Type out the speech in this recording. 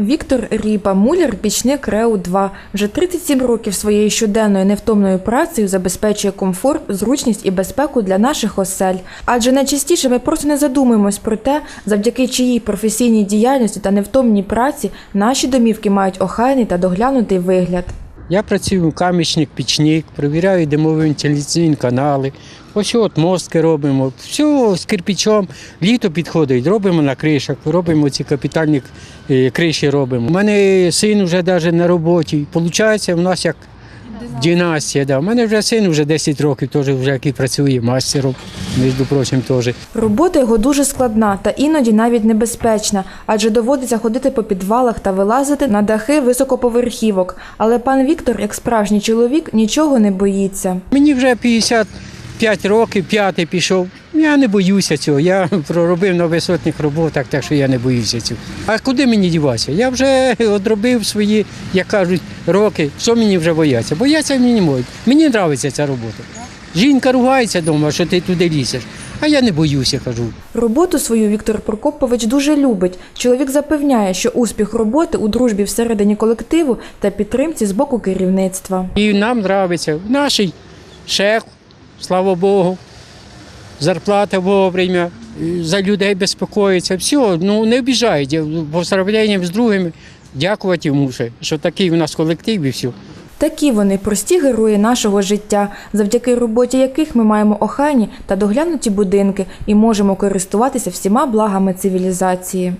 Віктор Ріпа, муляр, пічник Реу 2 вже 37 років своєю щоденною невтомною працею забезпечує комфорт, зручність і безпеку для наших осель. Адже найчастіше ми просто не задумуємось про те, завдяки чиїй професійній діяльності та невтомній праці наші домівки мають охайний та доглянутий вигляд. Я працюю камічник, пічник, перевіряю димовентиляційні канали. Ось от мостки робимо. Все з кирпичом. Літо підходить, робимо на кришах, робимо ці капітальні е, криші робимо. У мене син вже навіть на роботі. Получається, в нас як династія. Да. У мене вже син вже 10 років, теж вже який працює мастером, між прочим, теж. Робота його дуже складна та іноді навіть небезпечна, адже доводиться ходити по підвалах та вилазити на дахи високоповерхівок. Але пан Віктор, як справжній чоловік, нічого не боїться. Мені вже 55 років, п'ятий пішов. Я не боюся цього. Я проробив на висотних роботах, так що я не боюся цього. А куди мені діватися? Я вже одробив свої, як кажуть, роки. Що мені вже бояться? Бояться мені не можуть. Мені подобається ця робота. Жінка ругається вдома, що ти туди лізеш. А я не боюся, кажу. Роботу свою Віктор Прокопович дуже любить. Чоловік запевняє, що успіх роботи у дружбі всередині колективу та підтримці з боку керівництва. І нам подобається. Наш шеф, слава Богу, зарплата вовремя, за людей безпокоїться. Все, ну не обіжають. По сравненню з другими, дякувати йому, що такий у нас колектив і все. Такі вони прості герої нашого життя, завдяки роботі яких ми маємо охайні та доглянуті будинки і можемо користуватися всіма благами цивілізації.